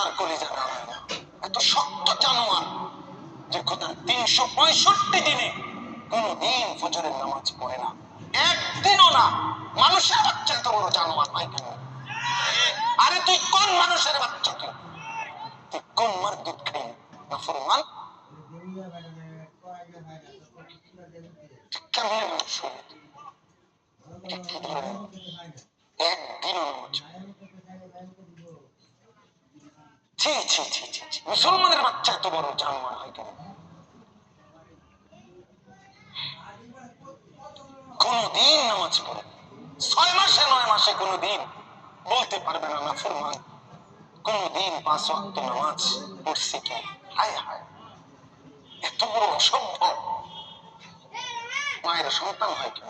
তার কলিজা কাঁপে এত শক্ত জানোয়ার যে খোদার তিনশো পঁয়ষট্টি দিনে কোনদিন ফজরের নামাজ পড়ে না। একদিনও না। মানুষের বাচ্চা এত বড় জানোয়ার নাই কেন? আরে তুই কোন মানুষের বাচ্চা বাচ্চাকে তুই কোন মার দুধ খাই না ফরমান? কেমন মানুষ ছি ছি ছি ছি মুসলমানের বাচ্চা এত বড় জানোয়ার হয় কেন? কোনদিন নামাজ পড়ে ছয় মাসে, নয় মাসে কোনদিন বলতে পারবে না না ফরমান কোনদিন পাঁচ ওয়াক্ত নামাজ পড়ছে কি? হায় হায়। এত বড় অসম্ভব। মায়ের সন্তান হয় কেন?